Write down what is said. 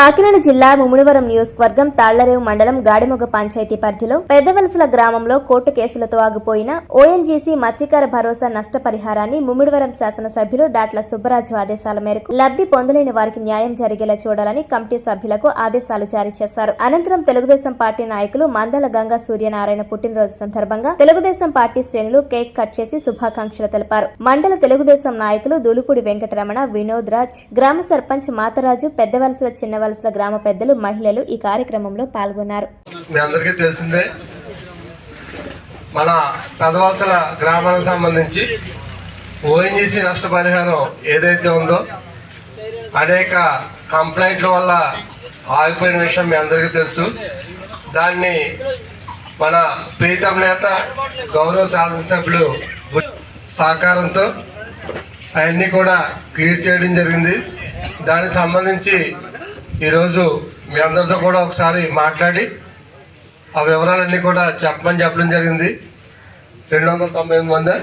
కాకినాడ జిల్లా ముమ్మిడివరం నియోజకవర్గం తాళ్ళరేవు మండలం గాడిమొగ పంచాయతీ పరిధిలో పెద్దవలసల గ్రామంలో కోర్టు కేసులతో ఆగిపోయిన ఓఎన్జీసీ మత్స్యకార భరోసా నష్టపరిహారాన్ని ముమ్మిడివరం శాసనసభ్యులు దాట్ల సుబ్బరాజు ఆదేశాల మేరకు లబ్ధి పొందలేని వారికి న్యాయం జరిగేలా చూడాలని కమిటీ సభ్యులకు ఆదేశాలు జారీ చేశారు. అనంతరం తెలుగుదేశం పార్టీ నాయకులు మందల గంగా సూర్యనారాయణ పుట్టినరోజు సందర్భంగా తెలుగుదేశం పార్టీ శ్రేణులు కేక్ కట్ చేసి శుభాకాంక్షలు తెలిపారు. మండల తెలుగుదేశం నాయకులు దులుపూడి వెంకటరమణ వినోద్ రాజ్ గ్రామ సర్పంచ్ మాతరాజు పెద్దవలసల చిన్నవలసల గ్రామ పెద్దలు మహిళలు ఈ కార్యక్రమంలో పాల్గొన్నారు. మీ అందరికీ తెలిసిందే మన పెదవలసల గ్రామానికి సంబంధించి ఓఎన్జీసీ నష్టపరిహారం ఏదైతే ఉందో అనేక కంప్లైంట్ల వల్ల ఆగిపోయిన విషయం మీ అందరికీ తెలుసు. దాన్ని మన ప్రీతం నేత గౌరవ శాసనసభ్యులు సహకారంతో అవన్నీ కూడా క్లియర్ చేయడం జరిగింది. దానికి సంబంధించి ఈరోజు మీ అందరితో కూడా ఒకసారి మాట్లాడి ఆ వివరాలన్నీ కూడా చెప్పమని చెప్పడం జరిగింది. రెండు వందల తొంభై ఎనిమిది మంది